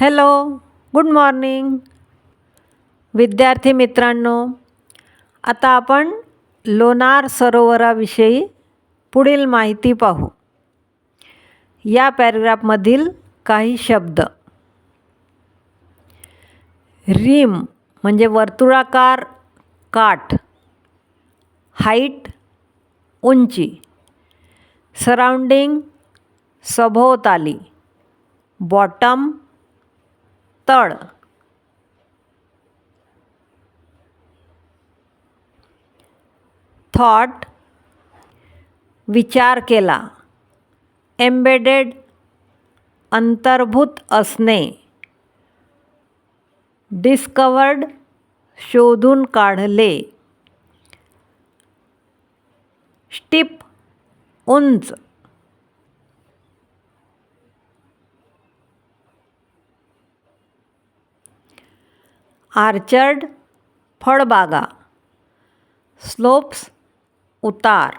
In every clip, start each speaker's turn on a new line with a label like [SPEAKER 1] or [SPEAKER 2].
[SPEAKER 1] Hello good morning विद्यार्थी मित्रांनो आता आपण लोणार सरोवराविषयी पुढील माहिती पाहू. या पॅरेग्राफमधील काही शब्द. रिम म्हणजे वर्तुळाकार काठ. हाईट उंची. सराउंडिंग सभोवताली. बॉटम तळ थॉट विचार केला. एम्बेडेड अंतर्भूत असणे. डिस्कवर्ड शोधून काढले. स्टिप उंच. आर्चर्ड फळबागा. स्लोप्स उतार.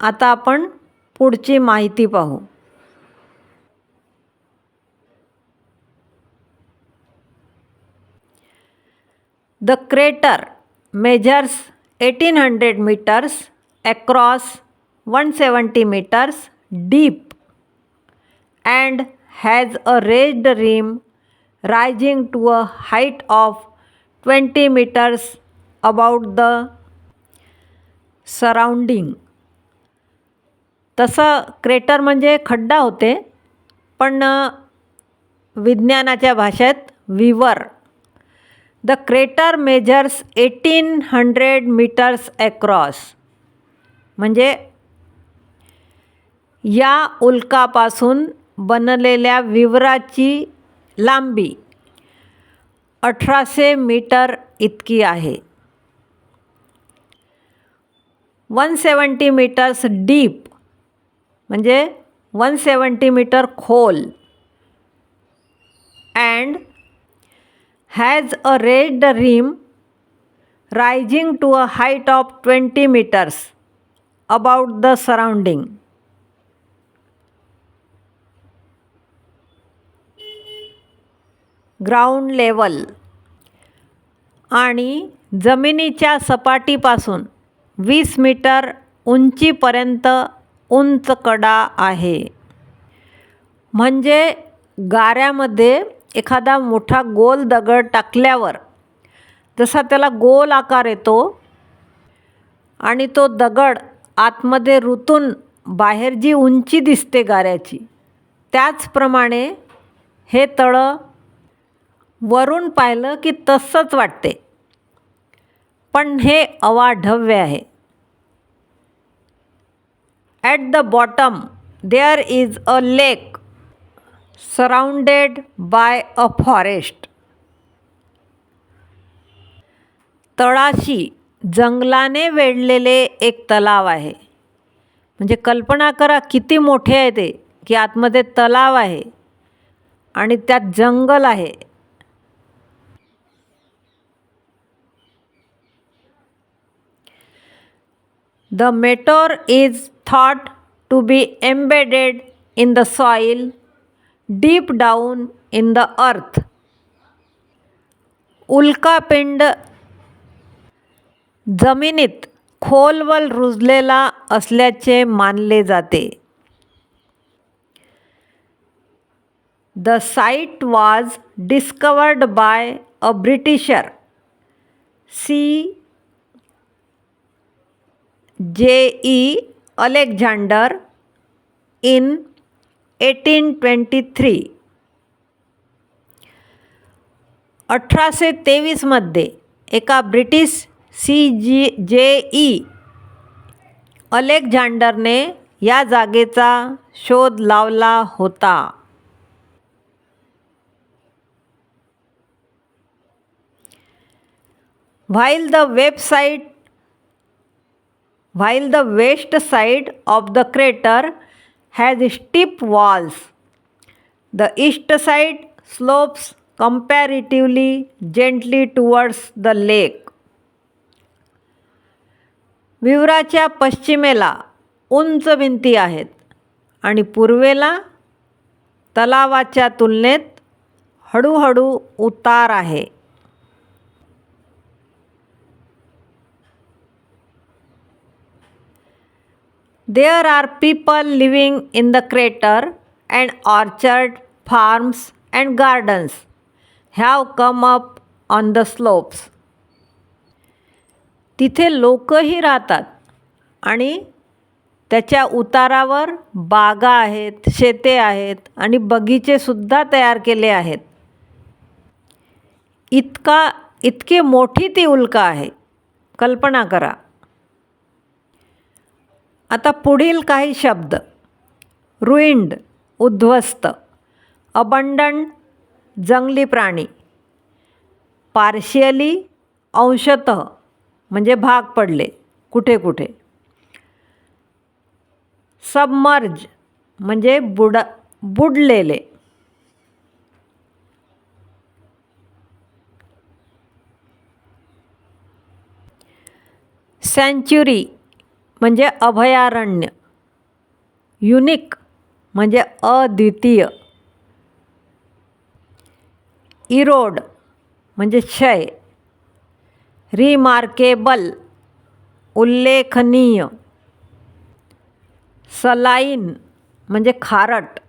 [SPEAKER 1] आता आपण पुढची माहिती पाहू. The crater measures eighteen hundred metres across one seventy metres deep and has a raised rim rising to a height of 20 meters about the surrounding तसं क्रेटर म्हणजे खड्डा होते पण विज्ञानाच्या भाषेत विवर. The crater measures eighteen hundred metres across म्हणजे या उल्कापासून बनलेल्या विवराची लांबी अठराशे मीटर इतकी आहे. वन सेवन्टी मीटर्स डीप म्हणजे वन सेवन्टी मीटर खोल. And has a raised rim rising to a height of twenty metres about the surrounding ground level आणि जमिनीच्या सपाटीपासून वीस मीटर उंचीपर्यंत उंच कडा आहे. म्हणजे गाऱ्यामध्ये एखादा मोठा गोल दगड टाकल्यावर जसा त्याला गोल आकार येतो आणि तो दगड आतमध्ये रुतून बाहेर जी उंची दिसते गाऱ्याची त्याचप्रमाणे हे तळं वरून पाहिलं की तसंच वाटते. पण हे अवाढव्य आहे. At the bottom there is a lake surrounded by a forest तळाशी जंगलाने वेढलेले एक तलाव आहे. म्हणजे कल्पना करा किती मोठे आहे ते की आतमध्ये तलाव आहे आणि त्यात जंगल आहे. The meteor is thought to be embedded in the soil deep down in the earth उल्कापिंड जमिनीत खोलवर रुजलेला असल्याचे मानले जाते the site was discovered by a Britisher C J E Alexander in eighteen twenty three अठराशे तेवीसमध्ये एका ब्रिटिश सी जी जे ई अलेक्झांडरने या जागेचा शोध लावला होता. While the website while the west side of the crater has steep walls. The east side slopes comparatively gently towards the lake. विवराच्या पश्चिमेला उंच भिंती आहेत आणि पूर्वेला तलावाच्या तुलनेत हळूहळू उतार आहे There are people living in the crater, and orchard, farms, and gardens have come up on the slopes. तिथे लोकही राहतात आणि त्याच्या उतारावर बागा आहेत शेते आहेत आणि बगीचेसुद्धा तयार केले आहेत इतका इतकी मोठी ती उल्का आहे कल्पना करा आता पुढील काही शब्द. रुइंड उद्ध्वस्त अबंडंट जंगली प्राणी. पार्शियली अंशतः म्हणजे भाग पडले कुठे कुठे. सबमर्ज म्हणजे बुड बुडलेले. सँच्युरी म्हणजे अभयारण्य. युनिक म्हणजे अद्वितीय. इरोड म्हणजे क्षय. रिमार्केबल उल्लेखनीय. सलाईन म्हणजे खारट.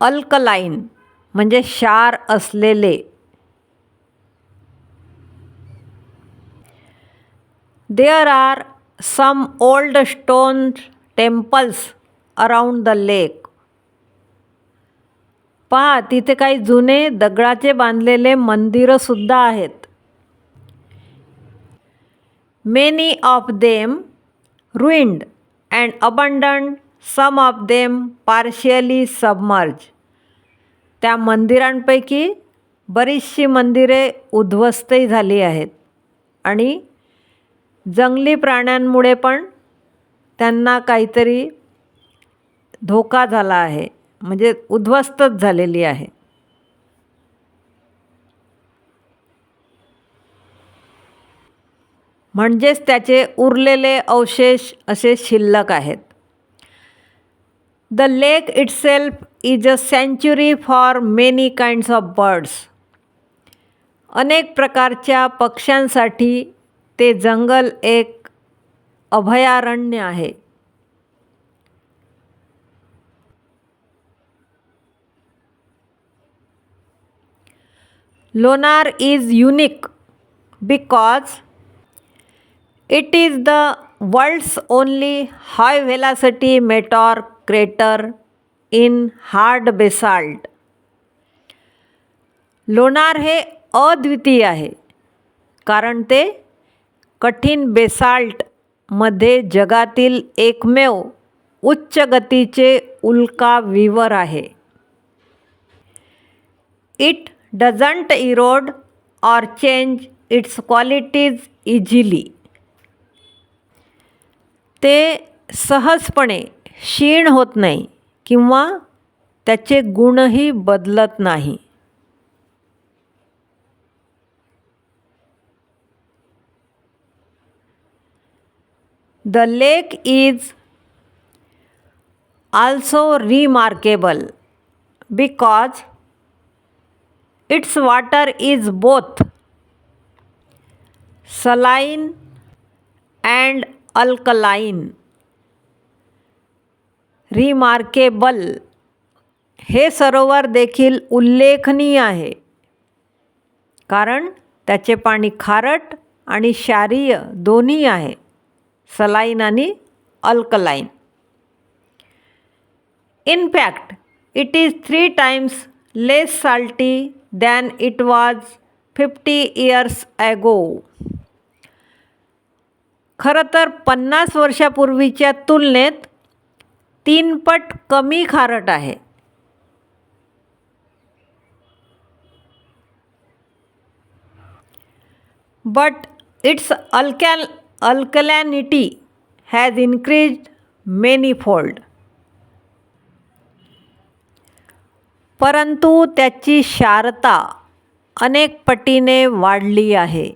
[SPEAKER 1] अल्कलाईन म्हणजे क्षार असलेले. There are some old stone temples around the lake पहा तिथे काही जुने दगडाचे बांधलेले मंदिरंसुद्धा आहेत. Many of them ruined and abandoned some of them partially submerge त्या मंदिरांपैकी बरीचशी मंदिरे उद्ध्वस्तही झाली आहेत आणि जंगली प्राण्यांमुळे पण त्यांना काहीतरी धोका झाला आहे. म्हणजे उद्ध्वस्तच झालेली आहे. म्हणजेच त्याचे उरलेले अवशेष असे शिल्लक आहेत. The lake itself is a सँच्युरी for many kinds of birds अनेक प्रकारच्या पक्ष्यांसाठी ते जंगल एक अभयारण्य आहे. Lonar is unique because it is the world's only high velocity meteor crater in hard basalt Lonar हे अद्वितीय आहे, कारण ते कठीण बेसाल्टमध्ये जगातील एकमेव उच्च गतीचे उल्का विवर आहे. It doesn't erode or change its qualities easily ते सहजपणे क्षीण होत नाही किंवा त्याचे गुणही बदलत नाही. The lake is also remarkable because its water is both saline and alkaline remarkable हे सरोवर देखील उल्लेखनीय आहे कारण त्याचे पाणी खारट आणि क्षारीय दोन्ही आहे सलाईन आणि alkaline in fact it is three three less salty salty it it was 50 years ago. खरं तर पन्नास वर्षापूर्वीच्या तुलनेत तीनपट कमी खारट आहे but its alkali alkalinity has increased many fold परंतु त्याची क्षारता अनेक पटीने वाढली आहे.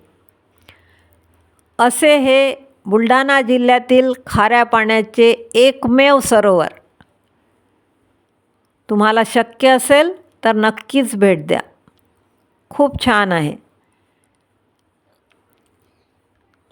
[SPEAKER 1] असे हे बुलढाणा जिल्ह्यातील खाऱ्या पाण्याचे एकमेव सरोवर. तुम्हाला शक्य असेल तर नक्कीच भेट द्या. खूप छान आहे.